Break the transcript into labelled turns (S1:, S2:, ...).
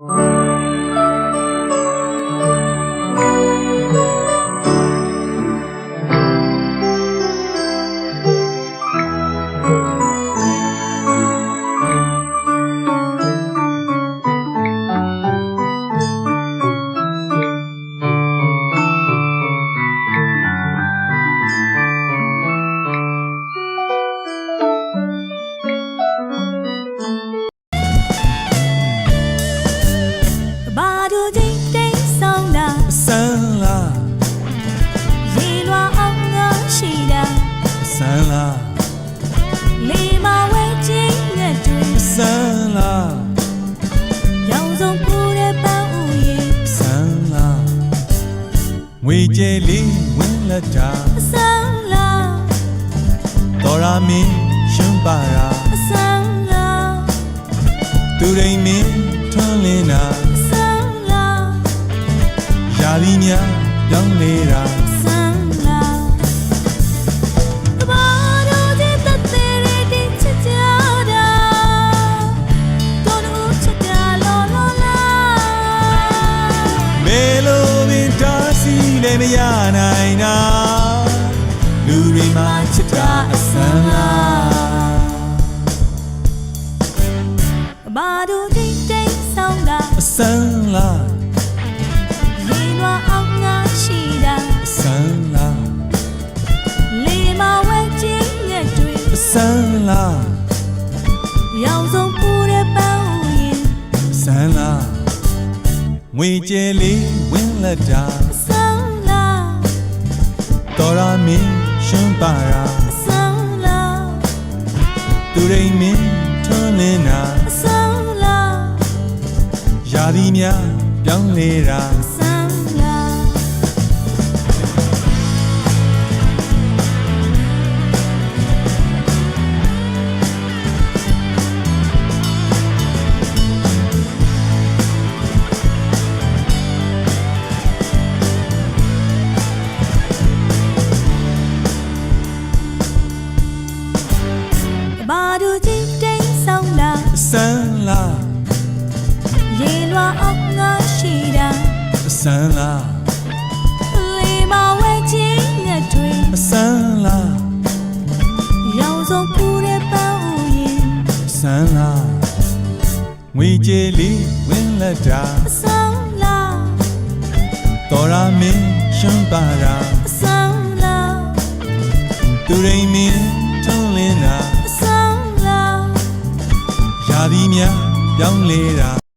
S1: ဘာ ငွေကြဲ
S2: လေးဝင်လက်တာ
S1: အဆန်းလာ
S2: တော်ရာမင်းရှမ်းပါရာ
S1: အဆန်းလာ
S2: သူရိမ်မင်းထွန်းလင်းတာ
S1: အဆန်းလာ
S2: ယာလီများပြောင်းနေတာ
S1: အဆန်းလာဘာတို့ချင်းတသေးလေးတင်ချစ်ကြတာတော်တို့ချစ်တာလောလောလာ
S2: မေလိုပင်တားစီ လည်းမရနိုင်တာလူတွေမှချစ်တာအဆန်းလာ
S1: ဘာတို့ချင်းတိတ်ဆောင်တာ
S2: အဆန်းလာ
S1: ရေလွာအောင်ငါရှိတာ
S2: အဆန်းလာ
S1: လေမဝဲချင်းငက်တွေ
S2: အဆန်းလာ
S1: ရောင်စုံပူတဲ့ပန်းဥယျာဉ်
S2: ဆန်းလာငွေကြဲလေးဝင်လက်တာ
S1: အဆန်းလာ
S2: တော်ရာမင်းရှမ်းပါရာ
S1: အဆန်းလာ
S2: သူရိမ်မင်းထွန်းလင်းတာ
S1: အဆန်းလာ
S2: ယာလီများပြောင်းနေတာ
S1: တာ
S2: အဆန်းလာ
S1: ရေလွာအောင်ငါရှိတာ
S2: အဆန်းလာ
S1: လေမဝဲချင်းငက်တွေ
S2: အဆန်းလာ
S1: ရောင်စုံပူတဲ့ပန်းဥယျာဉ်
S2: အဆန်းလာငွေကြဲလေးဝင်လက်တာ
S1: အဆန်းလာ
S2: တော်ရာမင်းရှမ်းပါရာ
S1: အဆန်းလာ
S2: သူရိမ်မင်းထွန်းလင်းတာ များပြောင်းနေတာ